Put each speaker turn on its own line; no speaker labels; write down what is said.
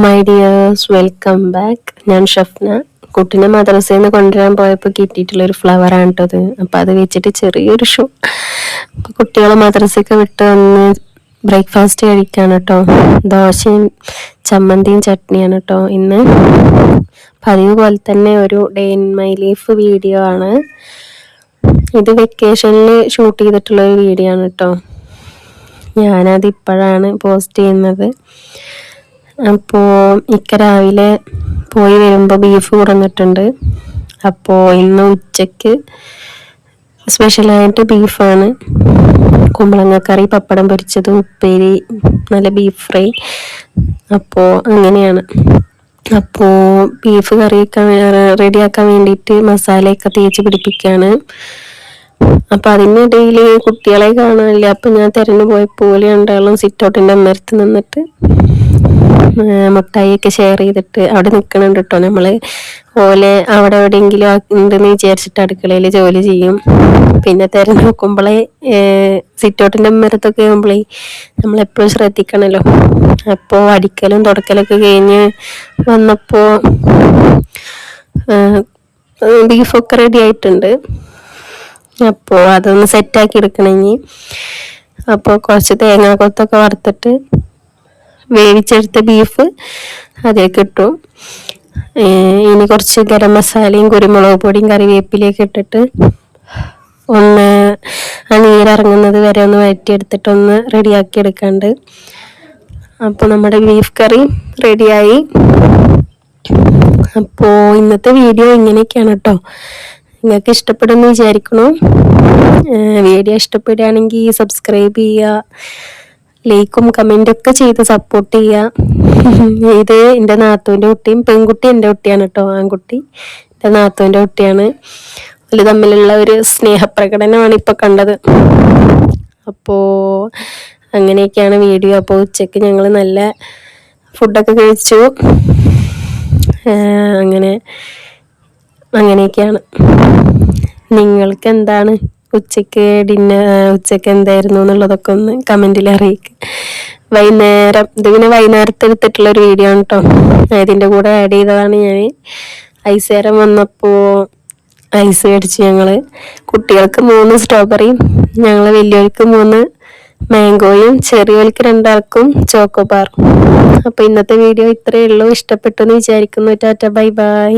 My dears welcome back ഞാൻ ഷഫ്ന. കുട്ടിനെ മദ്രസയിൽ നിന്ന് കൊണ്ടുവരാൻ പോയപ്പോൾ കിട്ടിയിട്ടുള്ള ഒരു കേട്ടോ അത് അപ്പം അത് വെച്ചിട്ട് ചെറിയൊരു ഷോ അപ്പം കുട്ടികളെ മദ്രസയൊക്കെ വിട്ട് വന്ന് ബ്രേക്ക്ഫാസ്റ്റ് കഴിക്കാണ് കേട്ടോ ദോശയും ചമ്മന്തിയും ചട്നിയാണ് കേട്ടോ ഇന്ന് പതിവ് പോലെ തന്നെ ഒരു day in my life video ആണ്. ഇത് വെക്കേഷനിൽ ഷൂട്ട് ചെയ്തിട്ടുള്ള ഒരു വീഡിയോ ആണ് കേട്ടോ ഞാനത് ഇപ്പോഴാണ് പോസ്റ്റ് ചെയ്യുന്നത്. അപ്പോൾ ഇക്ക രാവിലെ പോയി വരുമ്പോൾ ബീഫ് കുറഞ്ഞിട്ടുണ്ട് അപ്പോൾ ഇന്ന് ഉച്ചയ്ക്ക് സ്പെഷ്യലായിട്ട് ബീഫാണ് കുമ്പളങ്ങ കറി പപ്പടം പൊരിച്ചത് ഉപ്പേരി നല്ല ബീഫ് ഫ്രൈ അപ്പോൾ അങ്ങനെയാണ്. അപ്പോൾ ബീഫ് കറിയൊക്കെ റെഡിയാക്കാൻ വേണ്ടിയിട്ട് മസാലയൊക്കെ തേച്ച് പിടിപ്പിക്കുകയാണ് അപ്പം അതിനിടയിൽ കുട്ടികളെ കാണാനില്ല. അപ്പം ഞാൻ തിരഞ്ഞു പോയപ്പോൾ രണ്ടാളും സിറ്റൗട്ടിന്റെ അമ്മരത്ത് നിന്നിട്ട് ഒക്കെ ഷെയർ ചെയ്തിട്ട് അവിടെ നിൽക്കണുണ്ട് കേട്ടോ നമ്മൾ. ഓലെ അവിടെ എവിടെയെങ്കിലും ഉണ്ടെന്ന് വിചാരിച്ചിട്ട് അടുക്കളയിൽ ജോലി ചെയ്യും. പിന്നെ തിരഞ്ഞു നോക്കുമ്പോളേ സിറ്റൗട്ടിന്റെ അമ്മരത്തൊക്കെ ആകുമ്പോളേ നമ്മളെപ്പോഴും ശ്രദ്ധിക്കണല്ലോ. അപ്പോൾ അടിക്കലും തുടക്കലൊക്കെ കഴിഞ്ഞ് വന്നപ്പോൾ ബീഫൊക്കെ റെഡി ആയിട്ടുണ്ട്. അപ്പോൾ അതൊന്ന് സെറ്റാക്കി എടുക്കണമെങ്കിൽ അപ്പോൾ കുറച്ച് തേങ്ങാക്കൊത്തൊക്കെ വറുത്തിട്ട് വേവിച്ചെടുത്ത ബീഫ് അതിലേക്ക് ഇട്ടു. ഇനി കുറച്ച് ഗരം മസാലയും കുരുമുളക് പൊടിയും കറിവേപ്പിലേക്ക് ഇട്ടിട്ട് ഒന്ന് ആ നീരിറങ്ങുന്നത് വരെ ഒന്ന് വഴറ്റിയെടുത്തിട്ടൊന്ന് റെഡിയാക്കി എടുക്കാണ്ട്. അപ്പോൾ നമ്മുടെ ബീഫ് കറി റെഡിയായി അപ്പോൾ ഇന്നത്തെ വീഡിയോ ഇങ്ങനെയൊക്കെയാണ് കേട്ടോ നിങ്ങൾക്ക് ഇഷ്ടപ്പെടുമെന്ന് വിചാരിക്കണു വീഡിയോ ഇഷ്ടപ്പെടുകയാണെങ്കിൽ സബ്സ്ക്രൈബ് ചെയ്യുക. ലൈക്കും ഒക്കെ ചെയ്ത് സപ്പോർട്ട് ചെയ്യുക ഇത് എന്റെ നാത്തുവിന്റെ കുട്ടിയും പെൺകുട്ടി എന്റെ കുട്ടിയാണ് കേട്ടോ ആൺകുട്ടി. എന്റെ നാത്തുവിന്റെ കുട്ടിയാണ്. അതിൽ തമ്മിലുള്ള ഒരു സ്നേഹപ്രകടനമാണ് ഇപ്പോൾ കണ്ടത്. അപ്പോൾ അങ്ങനെയൊക്കെയാണ് വീഡിയോ അപ്പോൾ ഉച്ചയ്ക്ക് ഞങ്ങൾ നല്ല ഫുഡൊക്കെ കഴിച്ചു. അങ്ങനെ അങ്ങനെയൊക്കെയാണ്. നിങ്ങൾക്ക് എന്താണ് ഉച്ചയ്ക്ക് ഡിന്നർ ഉച്ചയ്ക്ക് എന്തായിരുന്നു എന്നുള്ളതൊക്കെ ഒന്ന് കമന്റിൽ അറിയിക്കുക വൈകുന്നേരം ഇത് പിന്നെ എടുത്തിട്ടുള്ള ഒരു വീഡിയോ ആണ് കേട്ടോ ഇതിന്റെ കൂടെ ആഡ് ചെയ്തതാണ് ഞാൻ ഐസേരം വന്നപ്പോൾ ഐസ് മേടിച്ചു ഞങ്ങൾ കുട്ടികൾക്ക് മൂന്ന് സ്ട്രോബെറിയും ഞങ്ങൾ വലിയവർക്ക് മൂന്ന് മാംഗോയും ചെറിയവർക്ക് രണ്ടാൾക്കും ചോക്കോബാർ അപ്പോൾ ഇന്നത്തെ വീഡിയോ ഇത്രയേ ഉള്ളൂ. ഇഷ്ടപ്പെട്ടു എന്ന് വിചാരിക്കുന്നു. Tata bye bye.